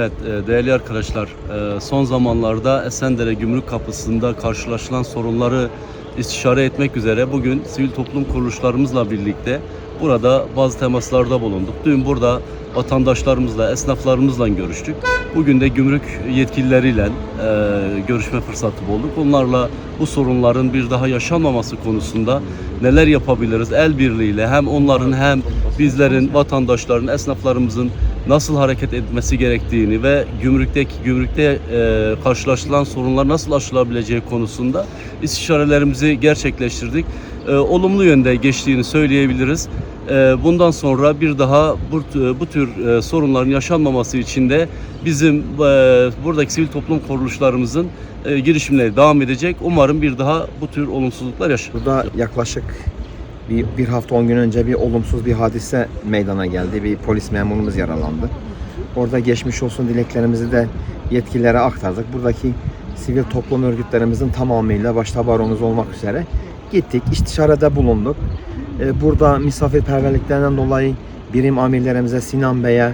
Evet e, değerli arkadaşlar e, son zamanlarda Esendere Gümrük Kapısı'nda karşılaşılan sorunları istişare etmek üzere bugün sivil toplum kuruluşlarımızla birlikte burada bazı temaslarda bulunduk. Dün burada vatandaşlarımızla, esnaflarımızla görüştük. Bugün de gümrük yetkilileriyle e, görüşme fırsatı bulduk. Onlarla bu sorunların bir daha yaşanmaması konusunda neler yapabiliriz el birliğiyle hem onların hem bizlerin, vatandaşların, esnaflarımızın nasıl hareket etmesi gerektiğini ve gümrükteki gümrükte e, karşılaşılan sorunlar nasıl aşılabileceği konusunda istişarelerimizi gerçekleştirdik. E, olumlu yönde geçtiğini söyleyebiliriz. E, bundan sonra bir daha bu, bu tür e, sorunların yaşanmaması için de bizim e, buradaki sivil toplum kuruluşlarımızın e, girişimleri devam edecek. Umarım bir daha bu tür olumsuzluklar yaşanmaz. Burada yaklaşık bir, bir hafta 10 gün önce bir olumsuz bir hadise meydana geldi. Bir polis memurumuz yaralandı. Orada geçmiş olsun dileklerimizi de yetkililere aktardık. Buradaki sivil toplum örgütlerimizin tamamıyla başta baronumuz olmak üzere gittik. istişarede bulunduk. Ee, Burada misafirperverliklerinden dolayı birim amirlerimize Sinan Bey'e,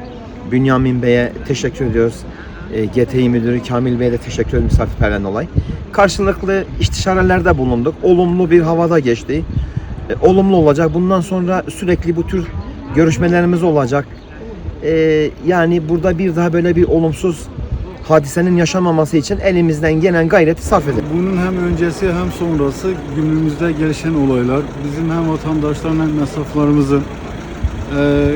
Bünyamin Bey'e teşekkür ediyoruz. Ee, GTİ Müdürü Kamil Bey'e de teşekkür ediyoruz misafirperverliğinden dolayı. Karşılıklı istişarelerde bulunduk. Olumlu bir havada geçti. E, olumlu olacak. Bundan sonra sürekli bu tür görüşmelerimiz olacak. E, yani burada bir daha böyle bir olumsuz hadisenin yaşanmaması için elimizden gelen gayreti sarf edelim. Bunun hem öncesi hem sonrası günümüzde gelişen olaylar bizim hem vatandaşların hem mesaflarımızın eee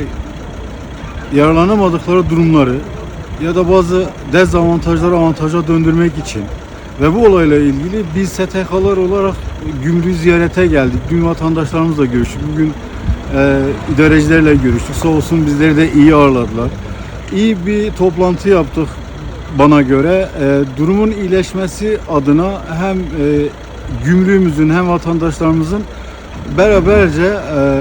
yararlanamadıkları durumları ya da bazı dezavantajları avantaja döndürmek için ve bu olayla ilgili biz STK'lar olarak gümrüğü ziyarete geldik. Dün vatandaşlarımızla görüştük. Bugün eee idarecilerle görüştük. Sağ olsun bizleri de iyi ağırladılar. İyi bir toplantı yaptık bana göre. Eee, durumun iyileşmesi adına hem eee, gümrüğümüzün hem vatandaşlarımızın beraberce eee,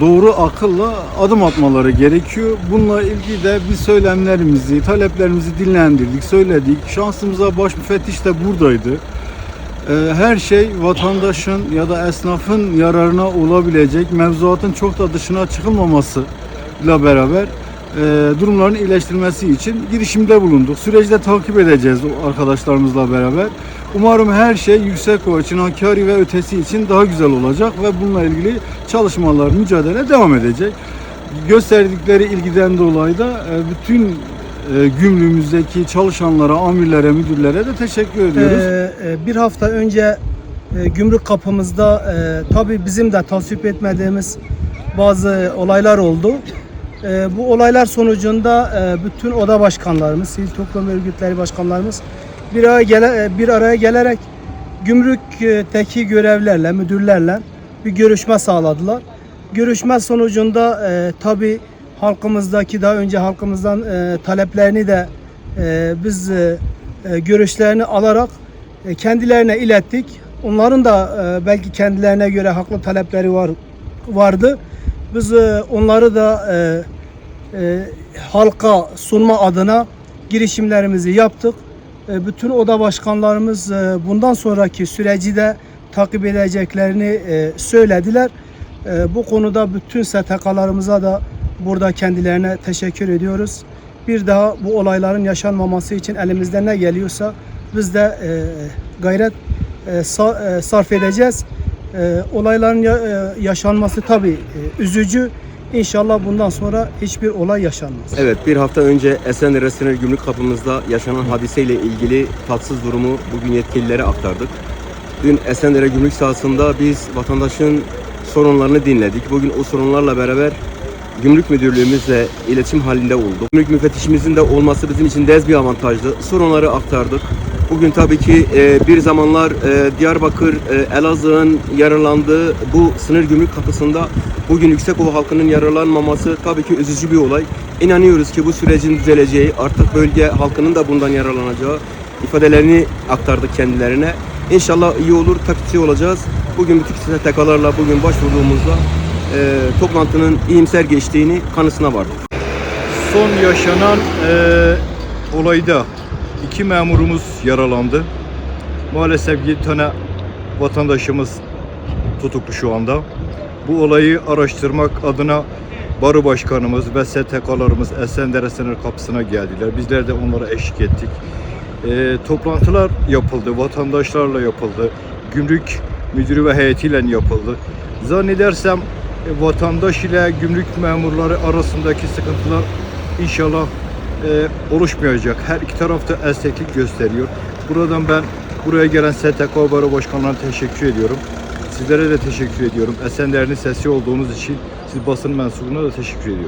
doğru akılla adım atmaları gerekiyor. Bununla ilgili de biz söylemlerimizi, taleplerimizi dinlendirdik, söyledik. Şansımıza baş müfettiş de buradaydı. Ee, Her şey vatandaşın ya da esnafın yararına olabilecek mevzuatın çok da dışına çıkılmamasıyla beraber e, durumların iyileştirilmesi için girişimde bulunduk. Süreci de takip edeceğiz arkadaşlarımızla beraber. Umarım her şey yüksek o için Hakkari ve ötesi için daha güzel olacak ve bununla ilgili çalışmalar, mücadele devam edecek. Gösterdikleri ilgiden dolayı da e, bütün e, gümrüğümüzdeki çalışanlara, amirlere, müdürlere de teşekkür ediyoruz. Ee, bir hafta önce gümrük kapımızda e, tabii bizim de tasvip etmediğimiz bazı olaylar oldu. E, bu olaylar sonucunda e, bütün oda başkanlarımız, sivil toplum örgütleri başkanlarımız bir araya, gele, e, bir araya gelerek gümrükteki görevlerle, müdürlerle bir görüşme sağladılar. Görüşme sonucunda e, tabii halkımızdaki daha önce halkımızdan e, taleplerini de e, biz e, e, görüşlerini alarak e, kendilerine ilettik. Onların da e, belki kendilerine göre haklı talepleri var vardı. Biz e, onları da e, e, halka sunma adına girişimlerimizi yaptık. E, bütün oda başkanlarımız e, bundan sonraki süreci de takip edeceklerini e, söylediler. Bu konuda bütün STK'larımıza da burada kendilerine teşekkür ediyoruz. Bir daha bu olayların yaşanmaması için elimizden ne geliyorsa biz de gayret sa- sarf edeceğiz. Olayların ya- yaşanması tabii üzücü. İnşallah bundan sonra hiçbir olay yaşanmaz. Evet bir hafta önce Esenler Sınır Gümrük Kapımızda yaşanan hadiseyle ilgili tatsız durumu bugün yetkililere aktardık. Dün Esenler Gümrük sahasında biz vatandaşın sorunlarını dinledik. Bugün o sorunlarla beraber Gümrük Müdürlüğümüzle iletişim halinde olduk. Gümrük müfettişimizin de olması bizim için dez bir avantajdı. Sorunları aktardık. Bugün tabii ki e, bir zamanlar e, Diyarbakır, e, Elazığ'ın yararlandığı bu sınır gümrük kapısında bugün Yüksekova halkının yararlanmaması tabii ki üzücü bir olay. İnanıyoruz ki bu sürecin düzeleceği, artık bölge halkının da bundan yararlanacağı ifadelerini aktardık kendilerine. İnşallah iyi olur, takipçi olacağız. Bugün bütün STK'larla bugün başvurduğumuzda e, toplantının iyimser geçtiğini kanısına vardık. Son yaşanan eee, olayda iki memurumuz yaralandı. Maalesef 7 tane vatandaşımız tutuklu şu anda. Bu olayı araştırmak adına Baro Başkanımız ve STK'larımız Esendere sınır kapısına geldiler. Bizler de onlara eşlik ettik. Ee, toplantılar yapıldı, vatandaşlarla yapıldı, gümrük müdürü ve heyetiyle yapıldı. Zannedersem e, vatandaş ile gümrük memurları arasındaki sıkıntılar inşallah e, oluşmayacak. Her iki tarafta esneklik gösteriyor. Buradan ben buraya gelen STK Baro Başkanlarına teşekkür ediyorum. Sizlere de teşekkür ediyorum. Esenler'in sesi olduğunuz için siz basın mensubuna da teşekkür ediyorum.